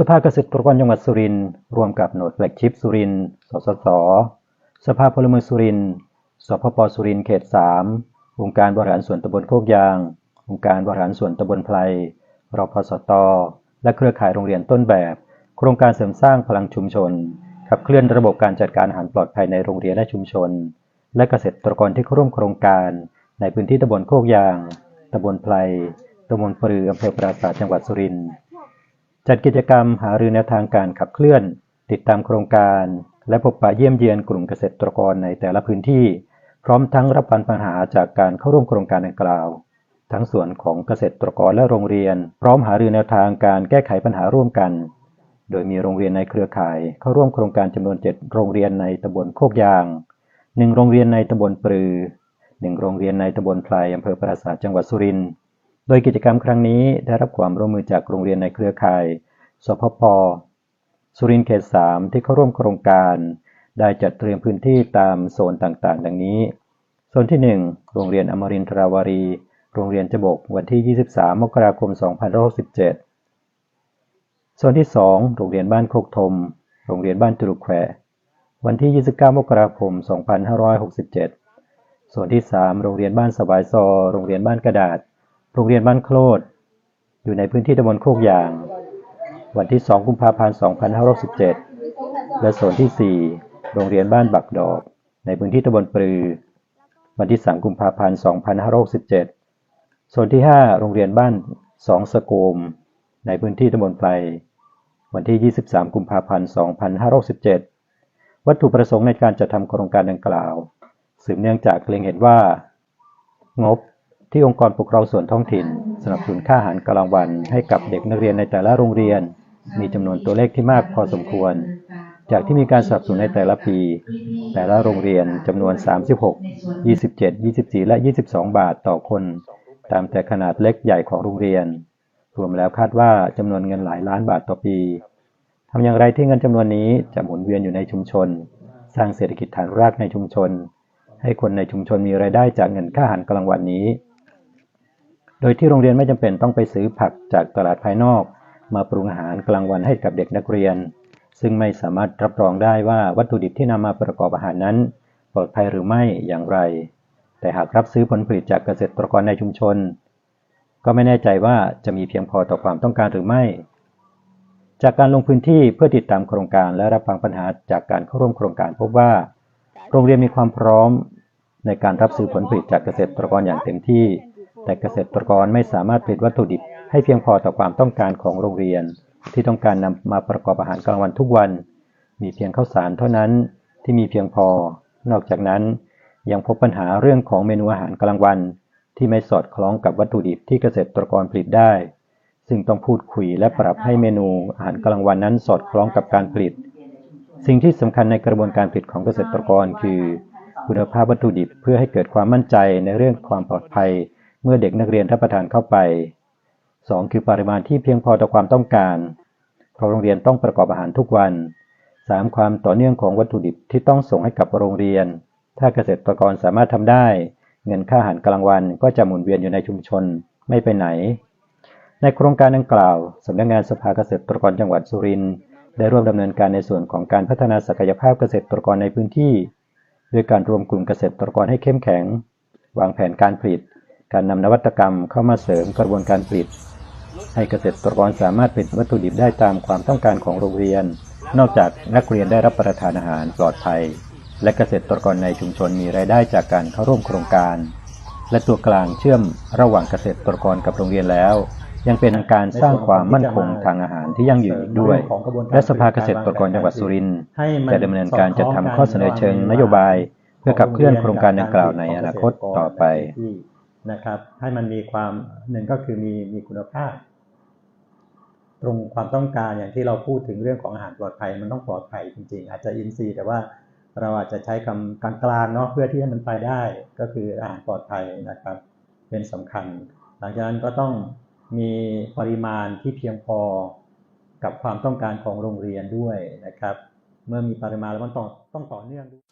สภาเกษตรกรจังหวัดสุรินทร์ร่วมกับหน่วยแฟลกชิพสุรินทร์สสส สภาพลเมืองสุรินทร์สพปสุรินทร์เขต 3 องค์การบริหารส่วนตำบลโคกยาง องค์การบริหารส่วนตำบลไพรรพสต และเครือข่ายโรงเรียนต้นแบบ โครงการเสริมสร้างพลังชุมชน ขับเคลื่อนระบบการจัดการอาหารปลอดภัยในโรงเรียนและชุมชน และเกษตรกรที่เข้าร่วมโครงการในพื้นที่ตำบลโคกยาง ตำบลไพรตำบลปรืออำเภอปราสาทจังหวัดสุรินทร์ จัดกิจกรรมหารือแนวทางการขับเคลื่อน ติดตามโครงการ และพบปะเยี่ยมเยียนกลุ่มเกษตรกรในแต่ละพื้นที่ พร้อมทั้งรับฟังปัญหาจากการเข้าร่วมโครงการดังกล่าว ทั้งส่วนของเกษตรกรและโรงเรียน พร้อมหารือแนวทางการแก้ไขปัญหาร่วมกัน โดยมีโรงเรียนในเครือข่ายเข้าร่วมโครงการจำนวน 7 โรงเรียนในตำบลโคกยาง 1 โรงเรียนในตำบลปรือ 1 โรงเรียนในตำบลไพรอำเภอปราสาทจังหวัดสุรินทร์ โดยกิจกรรมครั้งนี้ได้รับความร่วมมือจากโรงเรียนในเครือข่าย สพปสุรินทร์เขต 3 ที่เข้าร่วมโครงการ ได้จัดเตรียมพื้นที่ตามโซนต่างๆ ดังนี้ โซนที่ 1 โรงเรียนอมรินทราวารี โรงเรียนจบกวันที่ 23 มกราคม 2567 โซนที่ 2 โรงเรียนบ้านโคกธมโรงเรียนบ้านจุลุแคววันที่ 29 มกราคม 2567โซนที่ 3 โรงเรียนบ้านสวายซอ โรงเรียนบ้านกระดาษ โรงเรียนบ้านโคลดอยู่ในพื้นที่ตำบลโคกยาง วันที่ 2 กุมภาพันธ์ 2567 และโซนที่ 4 โรงเรียนบ้านบักดอก ในพื้นที่ตำบลปรือ วันที่ 3 กุมภาพันธ์ 2567โซนที่ 5 โรงเรียนบ้านสองสะโกม ในพื้นที่ตำบลไพรวันที่ 23 กุมภาพันธ์ 2567 วัตถุประสงค์ในการจัดทำโครงการดังกล่าว สืบเนื่องจากเล็งเห็นว่า งบ ที่องค์กรปกครองส่วนท้องถิ่น สนับสนุนค่าอาหารกลางวัน ให้กับเด็กนักเรียนในแต่ละโรงเรียน มีจำนวนตัวเลขที่มากพอสมควร จากที่มีการสนับสนุนในแต่ละปี แต่ละโรงเรียนจำนวน 36 27 24 และ 22 บาทต่อคน ตามแต่ขนาดเล็กใหญ่ของโรงเรียน รวมแล้วคาดว่าจำนวนเงินหลายล้านบาทต่อปีทำอย่างไรที่เงินจำนวนนี้จะหมุนเวียนอยู่ในชุมชน สร้างเศรษฐกิจฐานรากในชุมชน ให้คนในชุมชนมีรายได้จากเงินค่าอาหารกลางวันนี้ โดยที่โรงเรียนไม่จำเป็นต้องไปซื้อผักจากตลาดภายนอก มาปรุงอาหารกลางวันให้กับเด็กนักเรียน ซึ่งไม่สามารถรับรองได้ว่าวัตถุดิบที่นำมาประกอบอาหารนั้น ปลอดภัยหรือไม่อย่างไร แต่หากรับซื้อผลผลิตจากเกษตรกรในชุมชน ก็ไม่แน่ใจว่าจะมีเพียงพอต่อความต้องการหรือไม่ จากการลงพื้นที่เพื่อติดตามโครงการและรับฟังปัญหาจากการเข้าร่วมโครงการพบว่า โรงเรียนมีความพร้อมในการรับซื้อผลผลิตจากเกษตรกรอย่างเต็มที่ แต่เกษตรกรไม่สามารถผลิตวัตถุดิบให้เพียงพอต่อความต้องการของโรงเรียน ที่ต้องการนำมาประกอบอาหารกลางวันทุกวัน มีเพียงข้าวสารเท่านั้นที่มีเพียงพอ นอกจากนั้นยังพบปัญหาเรื่องของเมนูอาหารกลางวัน ที่ไม่สอดคล้องกับวัตถุดิบที่เกษตรกรผลิตได้ ซึ่งต้องพูดคุยและปรับให้เมนูอาหารกลางวันนั้นสอดคล้องกับการผลิต สิ่งที่สำคัญในกระบวนการผลิตของเกษตรกรคือ คุณภาพวัตถุดิบเพื่อให้เกิดความมั่นใจในเรื่องความปลอดภัย มื่อเด็กนักเรียนรับประทานเข้าไป 2. คือปริมาณที่เพียงพอต่อความต้องการ เพราะโรงเรียนต้องประกอบอาหารทุกวัน 3. ความต่อเนื่องของวัตถุดิบที่ต้องส่งให้กับโรงเรียน ถ้าเกษตรกรสามารถทำได้ เงินค่าอาหารกลางวันก็จะหมุนเวียนอยู่ในชุมชนไม่ไปไหน ในโครงการดังกล่าวสำนักงานสภาเกษตรกรจังหวัดสุรินทร์ได้ร่วมดำเนินการในส่วนของการพัฒนาศักยภาพเกษตรกรในพื้นที่ด้วยการรวมกลุ่มเกษตรกรให้เข้มแข็ง วางแผนการผลิต การนำนวัตกรรมเข้ามาเสริมกระบวนการผลิต ให้เกษตรกรสามารถผลิตวัตถุดิบได้ตามความต้องการของโรงเรียน นอกจากนักเรียนได้รับประทานอาหารปลอดภัย และเกษตรกรในชุมชนมีรายได้จากการเข้าร่วมโครงการ และตัวกลางเชื่อมระหว่างเกษตรกรกับโรงเรียนแล้วยังเป็นการสร้างความมั่นคงทางอาหารที่ยั่งยืนอีกด้วย และสภาเกษตรกรจังหวัดสุรินทร์จะดำเนินการจัดทำข้อเสนอเชิงนโยบาย เพื่อขับเคลื่อนโครงการดังกล่าวในอนาคตต่อไป นะครับ ให้มันมีความหนึ่งก็คือมีมีคุณภาพ ตรงความต้องการอย่างที่เราพูดถึงเรื่องของอาหารปลอดภัยมันต้องปลอดภัยจริง ๆ อาจจะอินทรีย์แต่ว่าเราอาจจะใช้คำกลางๆเนาะเพื่อที่ให้มันไปได้ ก็คืออาหารปลอดภัยนะครับ เป็นสำคัญ หลังจากนั้นก็ต้องมีปริมาณที่เพียงพอกับความต้องการของโรงเรียนด้วยนะครับ เมื่อมีปริมาณแล้วมันต้องต้องต่อเนื่องด้วย